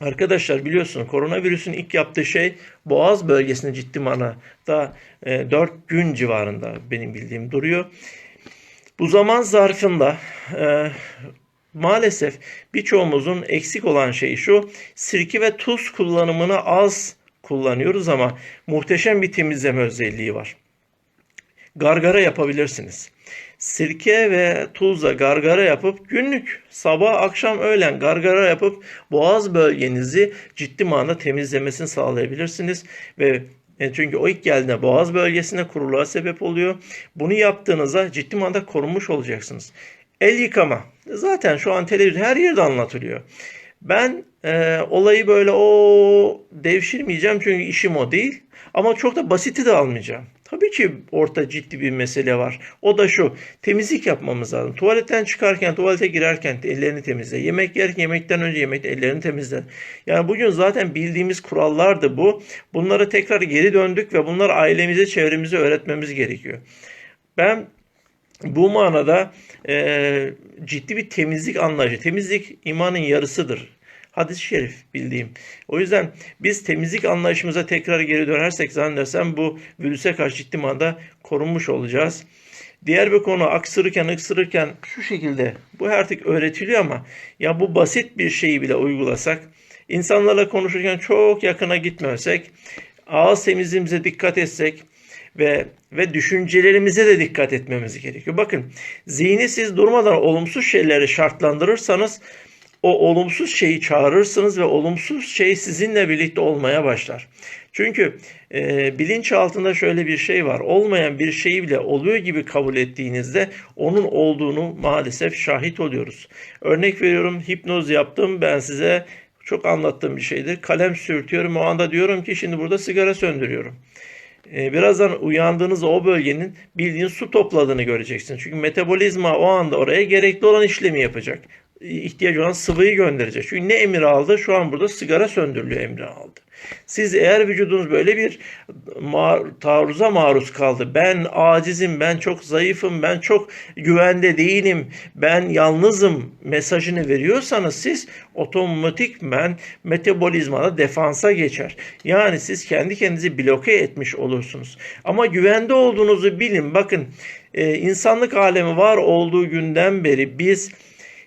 Arkadaşlar biliyorsunuz koronavirüsün ilk yaptığı şey boğaz bölgesinde ciddi manada e, 4 gün civarında benim bildiğim duruyor. Bu zaman zarfında e, maalesef birçoğumuzun eksik olan şey şu sirke ve tuz kullanımını az kullanıyoruz ama muhteşem bir temizleme özelliği var. Gargara yapabilirsiniz. Sirke ve tuzla gargara yapıp günlük sabah akşam öğlen gargara yapıp boğaz bölgenizi ciddi manada temizlemesini sağlayabilirsiniz ve e, çünkü o ilk geldiğinde boğaz bölgesinde kuruluğa sebep oluyor. Bunu yaptığınızda ciddi manada korunmuş olacaksınız. El yıkama. Zaten şu an televizyon her yerde anlatılıyor. Ben e, olayı böyle o devşirmeyeceğim çünkü işim o değil. Ama çok da basiti de almayacağım. Tabii ki orta ciddi bir mesele var. O da şu. Temizlik yapmamız lazım. Tuvaletten çıkarken, tuvalete girerken ellerini temizle. Yemek yerken yemekten önce yemek ellerini temizle. Yani bugün zaten bildiğimiz kurallardı bu. Bunlara tekrar geri döndük ve bunları ailemize, çevremize öğretmemiz gerekiyor. Ben bu manada e, ciddi bir temizlik anlayışı. Temizlik imanın yarısıdır. Hadis-i şerif bildiğim. O yüzden biz temizlik anlayışımıza tekrar geri dönersek zannedersem bu virüse karşı ciddi manada korunmuş olacağız. Diğer bir konu aksırırken ıksırırken şu şekilde bu artık öğretiliyor ama ya bu basit bir şeyi bile uygulasak insanlarla konuşurken çok yakına gitmesek ağız temizliğimize dikkat etsek ve ve düşüncelerimize de dikkat etmemiz gerekiyor. Bakın zihni siz durmadan olumsuz şeyleri şartlandırırsanız o olumsuz şeyi çağırırsınız ve olumsuz şey sizinle birlikte olmaya başlar. Çünkü e, bilinç altında şöyle bir şey var. Olmayan bir şeyi bile oluyor gibi kabul ettiğinizde onun olduğunu maalesef şahit oluyoruz. Örnek veriyorum hipnoz yaptım ben size çok anlattığım bir şeydir. Kalem sürtüyorum o anda diyorum ki şimdi burada sigara söndürüyorum. E, birazdan uyandığınız o bölgenin bildiğin su topladığını göreceksiniz. Çünkü metabolizma o anda oraya gerekli olan işlemi yapacak ihtiyacı olan sıvıyı gönderecek. Çünkü ne emir aldı? Şu an burada sigara söndürülüyor emri aldı. Siz eğer vücudunuz böyle bir mar taarruza maruz kaldı. Ben acizim, ben çok zayıfım, ben çok güvende değilim, ben yalnızım mesajını veriyorsanız siz otomatikmen metabolizmada defansa geçer. Yani siz kendi kendinizi bloke etmiş olursunuz. Ama güvende olduğunuzu bilin. Bakın e, insanlık alemi var olduğu günden beri biz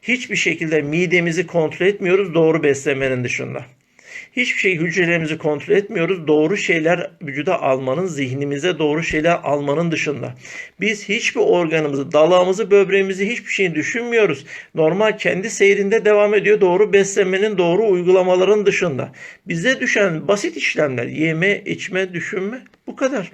hiçbir şekilde midemizi kontrol etmiyoruz doğru beslemenin dışında. Hiçbir şey hücrelerimizi kontrol etmiyoruz. Doğru şeyler vücuda almanın, zihnimize doğru şeyler almanın dışında. Biz hiçbir organımızı, dalağımızı, böbreğimizi hiçbir şeyi düşünmüyoruz. Normal kendi seyrinde devam ediyor doğru beslemenin, doğru uygulamaların dışında. Bize düşen basit işlemler, yeme, içme, düşünme bu kadar.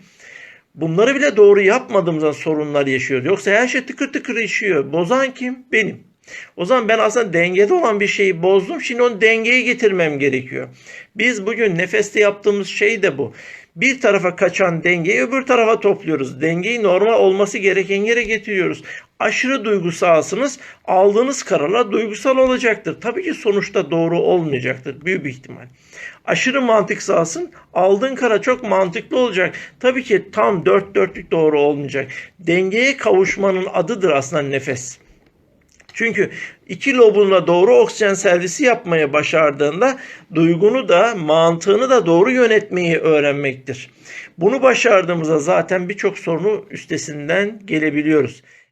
Bunları bile doğru yapmadığımızdan sorunlar yaşıyoruz. Yoksa her şey tıkır tıkır işiyor. Bozan kim? Benim. O zaman ben aslında dengede olan bir şeyi bozdum. Şimdi onu dengeye getirmem gerekiyor. Biz bugün nefeste yaptığımız şey de bu. Bir tarafa kaçan dengeyi öbür tarafa topluyoruz. Dengeyi normal olması gereken yere getiriyoruz. Aşırı duygusalsınız. Aldığınız kararlar duygusal olacaktır. Tabii ki sonuçta doğru olmayacaktır. Büyük bir ihtimal. Aşırı mantıksalsın. Aldığın karar çok mantıklı olacak. Tabii ki tam dört dörtlük doğru olmayacak. Dengeye kavuşmanın adıdır aslında nefes. Çünkü iki lobunla doğru oksijen servisi yapmaya başardığında duygunu da mantığını da doğru yönetmeyi öğrenmektir. Bunu başardığımızda zaten birçok sorunu üstesinden gelebiliyoruz.